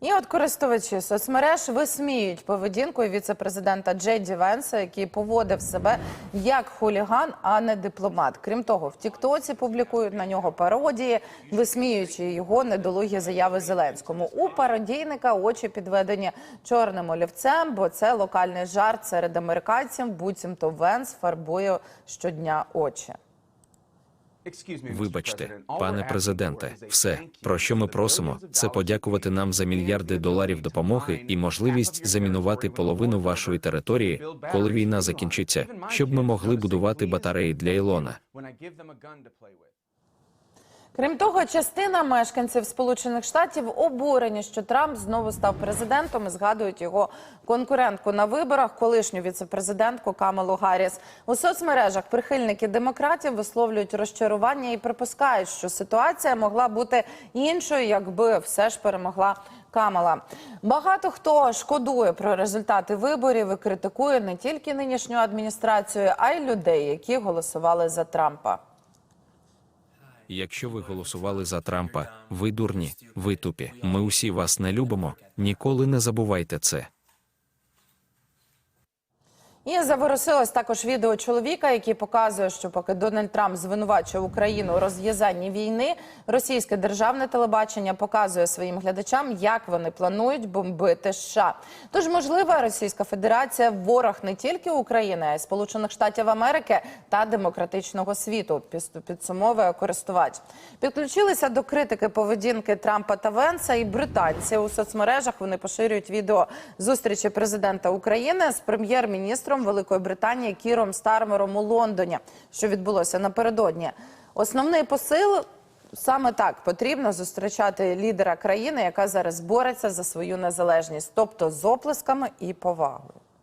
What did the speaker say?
І от користувачі соцмереж висміюють поведінку віце-президента Джей Венса, який поводив себе як хуліган, а не дипломат. Крім того, в Тіктоці публікують на нього пародії, висміюючи його недолугі заяви Зеленському. У пародійника очі підведені чорним олівцем, бо це локальний жарт серед американців. Буцімто Венс фарбує щодня очі. Вибачте, пане президенте, все про що ми просимо, це подякувати нам за мільярди доларів допомоги і можливість замінувати половину вашої території, коли війна закінчиться, щоб ми могли будувати батареї для Ілона. Крім того, частина мешканців Сполучених Штатів обурені, що Трамп знову став президентом і згадують його конкурентку на виборах, колишню віцепрезидентку Камалу Гарріс. У соцмережах прихильники демократів висловлюють розчарування і припускають, що ситуація могла бути іншою, якби все ж перемогла. Камала багато хто шкодує про результати виборів і критикує не тільки нинішню адміністрацію, а й людей, які голосували за Трампа. Якщо ви голосували за Трампа, ви дурні, ви тупі. Ми усі вас не любимо. Ніколи не забувайте це. І заворушилось також відео чоловіка, який показує, що поки Дональд Трамп звинувачує Україну у розв'язанні війни, російське державне телебачення показує своїм глядачам, як вони планують бомбити США. Тож, можливо, Російська Федерація ворог не тільки України, а й Сполучених Штатів Америки та демократичного світу. Підсумовує користувач. Підключилися до критики поведінки Трампа та Венса і британці у соцмережах. Вони поширюють відео зустрічі президента України з прем'єр-міністром Великої Британії Кіром Стармером у Лондоні, що відбулося напередодні. Основний посил саме так потрібно зустрічати лідера країни, яка зараз бореться за свою незалежність, тобто з оплесками і повагою.